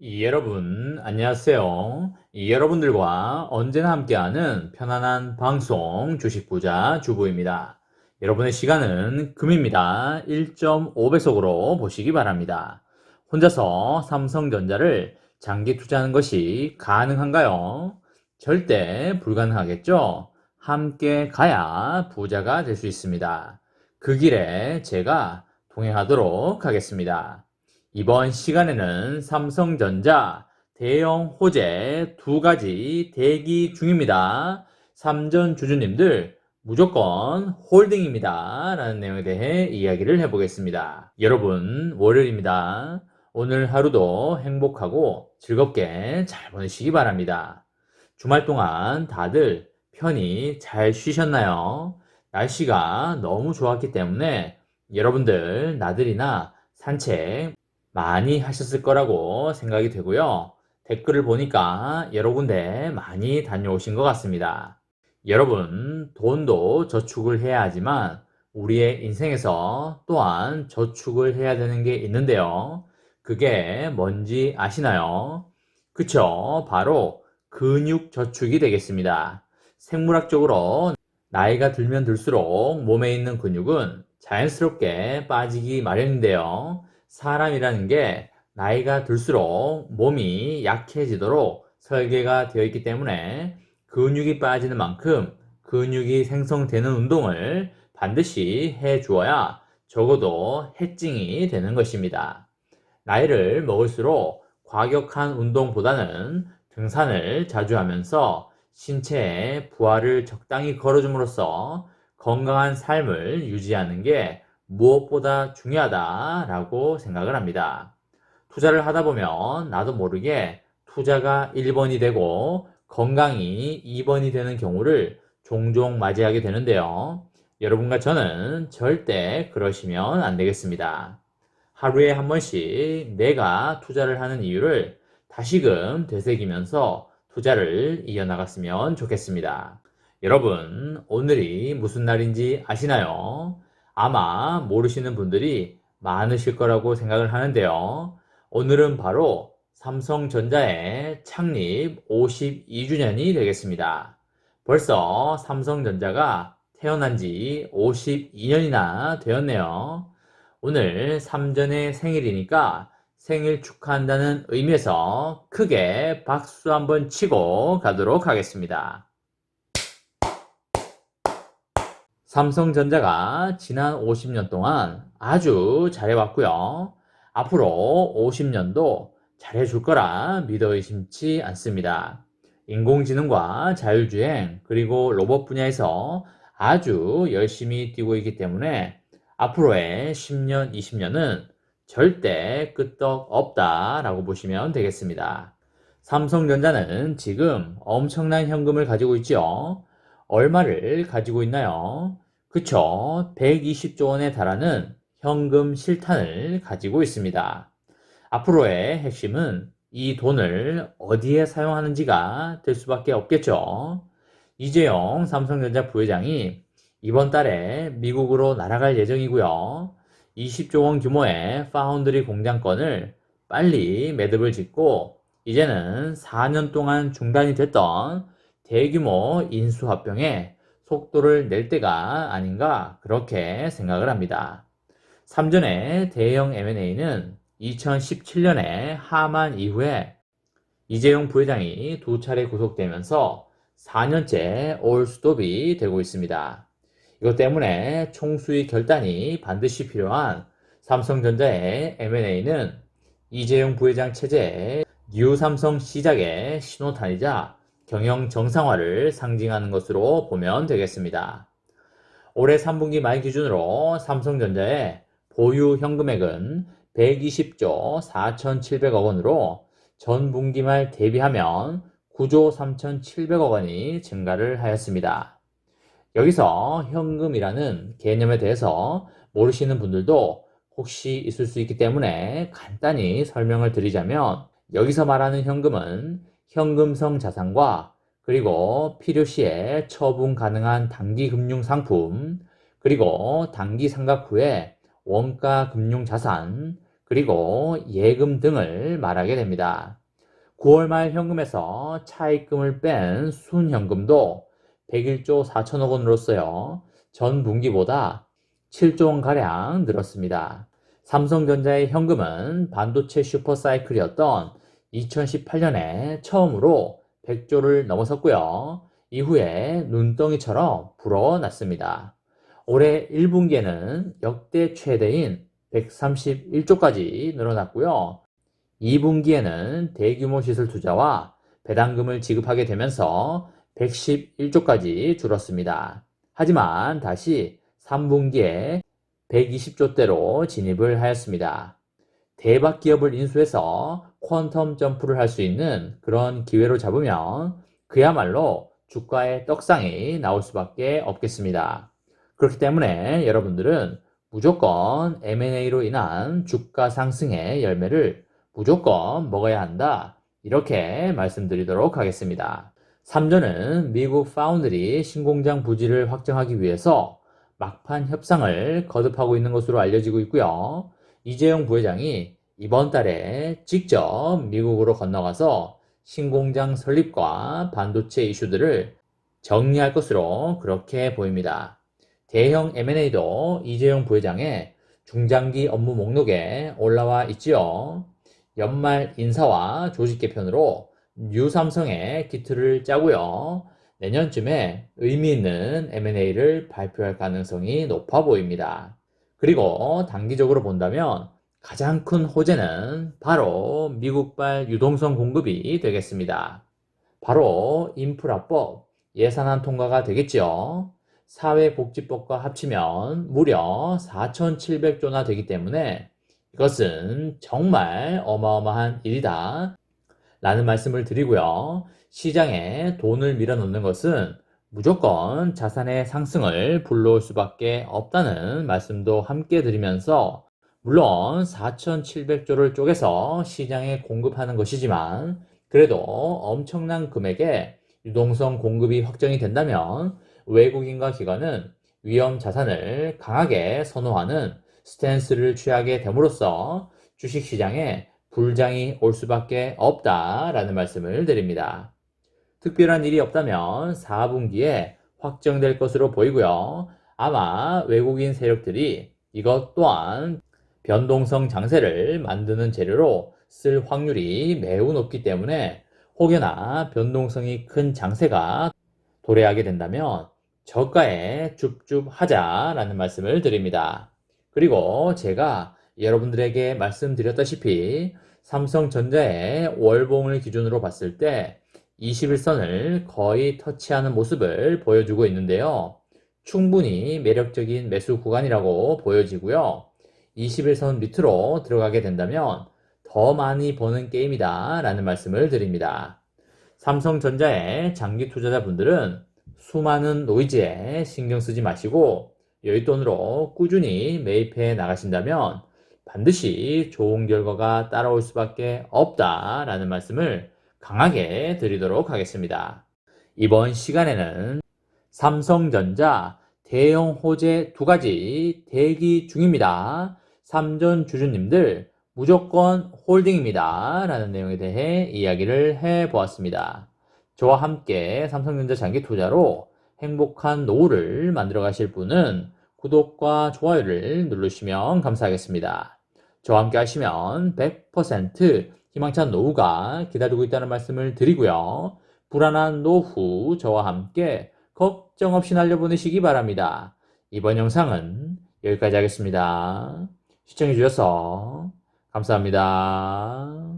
이 여러분, 안녕하세요. 이 여러분들과 언제나 함께하는 편안한 방송 주식부자 주부입니다. 여러분의 시간은 금입니다. 1.5배속으로 보시기 바랍니다. 혼자서 삼성전자를 장기 투자하는 것이 가능한가요? 절대 불가능하겠죠? 함께 가야 부자가 될 수 있습니다. 그 길에 제가 동행하도록 하겠습니다. 이번 시간에는 삼성전자 대형 호재 두 가지 대기 중입니다. 삼전 주주님들 무조건 홀딩입니다. 라는 내용에 대해 이야기를 해보겠습니다. 여러분, 월요일입니다. 오늘 하루도 행복하고 즐겁게 잘 보내시기 바랍니다. 주말 동안 다들 편히 잘 쉬셨나요? 날씨가 너무 좋았기 때문에 여러분들 나들이나 산책 많이 하셨을 거라고 생각이 되고요. 댓글을 보니까 여러 군데 많이 다녀오신 것 같습니다. 여러분, 돈도 저축을 해야 하지만 우리의 인생에서 또한 저축을 해야 되는 게 있는데요. 그게 뭔지 아시나요? 그쵸. 바로 근육 저축이 되겠습니다. 생물학적으로 나이가 들면 들수록 몸에 있는 근육은 자연스럽게 빠지기 마련인데요. 사람이라는 게 나이가 들수록 몸이 약해지도록 설계가 되어 있기 때문에 근육이 빠지는 만큼 근육이 생성되는 운동을 반드시 해 주어야 적어도 해증이 되는 것입니다. 나이를 먹을수록 과격한 운동보다는 등산을 자주 하면서 신체의 부하를 적당히 걸어줌으로써 건강한 삶을 유지하는 게 무엇보다 중요하다라고 생각을 합니다. 투자를 하다 보면 나도 모르게 투자가 1번이 되고 건강이 2번이 되는 경우를 종종 맞이하게 되는데요. 여러분과 저는 절대 그러시면 안 되겠습니다. 하루에 한 번씩 내가 투자를 하는 이유를 다시금 되새기면서 투자를 이어나갔으면 좋겠습니다. 여러분, 오늘이 무슨 날인지 아시나요? 아마 모르시는 분들이 많으실 거라고 생각을 하는데요. 오늘은 바로 삼성전자의 창립 52주년이 되겠습니다. 벌써 삼성전자가 태어난 지 52년이나 되었네요. 오늘 삼전의 생일이니까 생일 축하한다는 의미에서 크게 박수 한번 치고 가도록 하겠습니다. 삼성전자가 지난 50년 동안 아주 잘해왔고요. 앞으로 50년도 잘해줄 거라 믿어 의심치 않습니다. 인공지능과 자율주행 그리고 로봇 분야에서 아주 열심히 뛰고 있기 때문에 앞으로의 10년, 20년은 절대 끄떡 없다라고 보시면 되겠습니다. 삼성전자는 지금 엄청난 현금을 가지고 있죠. 얼마를 가지고 있나요? 그쵸. 120조 원에 달하는 현금 실탄을 가지고 있습니다. 앞으로의 핵심은 이 돈을 어디에 사용하는지가 될 수밖에 없겠죠. 이재용 삼성전자 부회장이 이번 달에 미국으로 날아갈 예정이고요. 20조 원 규모의 파운드리 공장권을 빨리 매듭을 짓고 이제는 4년 동안 중단이 됐던 대규모 인수합병에 속도를 낼 때가 아닌가 그렇게 생각을 합니다. 3전의 대형 M&A는 2017년에 하만 이후에 이재용 부회장이 두 차례 구속되면서 4년째 올스톱이 되고 있습니다. 이것 때문에 총수의 결단이 반드시 필요한 삼성전자의 M&A는 이재용 부회장 체제의 뉴 삼성 시작의 신호탄이자 경영 정상화를 상징하는 것으로 보면 되겠습니다. 올해 3분기 말 기준으로 삼성전자의 보유 현금액은 120조 4,700억 원으로 전 분기 말 대비하면 9조 3,700억 원이 증가를 하였습니다. 여기서 현금이라는 개념에 대해서 모르시는 분들도 혹시 있을 수 있기 때문에 간단히 설명을 드리자면 여기서 말하는 현금은 현금성 자산과 그리고 필요시에 처분 가능한 단기 금융 상품, 그리고 단기 상각 후에 원가 금융 자산, 그리고 예금 등을 말하게 됩니다. 9월 말 현금에서 차입금을 뺀 순현금도 101조 4천억 원으로서요. 전 분기보다 7조 원가량 늘었습니다. 삼성전자의 현금은 반도체 슈퍼사이클이었던 2018년에 처음으로 100조를 넘어섰고요. 이후에 눈덩이처럼 불어났습니다. 올해 1분기에는 역대 최대인 131조까지 늘어났고요. 2분기에는 대규모 시설 투자와 배당금을 지급하게 되면서 111조까지 줄었습니다. 하지만 다시 3분기에 120조대로 진입을 하였습니다. 대박 기업을 인수해서 퀀텀 점프를 할 수 있는 그런 기회로 잡으면 그야말로 주가의 떡상이 나올 수밖에 없겠습니다. 그렇기 때문에 여러분들은 무조건 M&A로 인한 주가 상승의 열매를 무조건 먹어야 한다. 이렇게 말씀드리도록 하겠습니다. 3조는 미국 파운드리 신공장 부지를 확정하기 위해서 막판 협상을 거듭하고 있는 것으로 알려지고 있고요. 이재용 부회장이 이번 달에 직접 미국으로 건너가서 신공장 설립과 반도체 이슈들을 정리할 것으로 그렇게 보입니다. 대형 M&A도 이재용 부회장의 중장기 업무 목록에 올라와 있지요. 연말 인사와 조직 개편으로 뉴삼성의 기틀을 짜고요. 내년쯤에 의미 있는 M&A를 발표할 가능성이 높아 보입니다. 그리고 단기적으로 본다면 가장 큰 호재는 바로 미국발 유동성 공급이 되겠습니다. 바로 인프라법 예산안 통과가 되겠지요. 사회복지법과 합치면 무려 4,700조나 되기 때문에 이것은 정말 어마어마한 일이다. 라는 말씀을 드리고요. 시장에 돈을 밀어넣는 것은 무조건 자산의 상승을 불러올 수밖에 없다는 말씀도 함께 드리면서 물론 4,700조를 쪼개서 시장에 공급하는 것이지만 그래도 엄청난 금액의 유동성 공급이 확정이 된다면 외국인과 기관은 위험 자산을 강하게 선호하는 스탠스를 취하게 됨으로써 주식시장에 불장이 올 수밖에 없다라는 말씀을 드립니다. 특별한 일이 없다면 4분기에 확정될 것으로 보이고요. 아마 외국인 세력들이 이것 또한 변동성 장세를 만드는 재료로 쓸 확률이 매우 높기 때문에 혹여나 변동성이 큰 장세가 도래하게 된다면 저가에 줍줍하자라는 말씀을 드립니다. 그리고 제가 여러분들에게 말씀드렸다시피 삼성전자의 월봉을 기준으로 봤을 때 21선을 거의 터치하는 모습을 보여주고 있는데요. 충분히 매력적인 매수 구간이라고 보여지고요. 21선 밑으로 들어가게 된다면 더 많이 버는 게임이다 라는 말씀을 드립니다. 삼성전자의 장기 투자자분들은 수많은 노이즈에 신경 쓰지 마시고 여윳돈으로 꾸준히 매입해 나가신다면 반드시 좋은 결과가 따라올 수밖에 없다라는 말씀을 강하게 드리도록 하겠습니다. 이번 시간에는 삼성전자 대형 호재 두 가지 대기 중입니다. 삼전 주주님들 무조건 홀딩입니다. 라는 내용에 대해 이야기를 해 보았습니다. 저와 함께 삼성전자 장기 투자로 행복한 노후를 만들어 가실 분은 구독과 좋아요를 누르시면 감사하겠습니다. 저와 함께 하시면 100% 희망찬 노후가 기다리고 있다는 말씀을 드리고요. 불안한 노후 저와 함께 걱정 없이 날려보내시기 바랍니다. 이번 영상은 여기까지 하겠습니다. 시청해주셔서 감사합니다.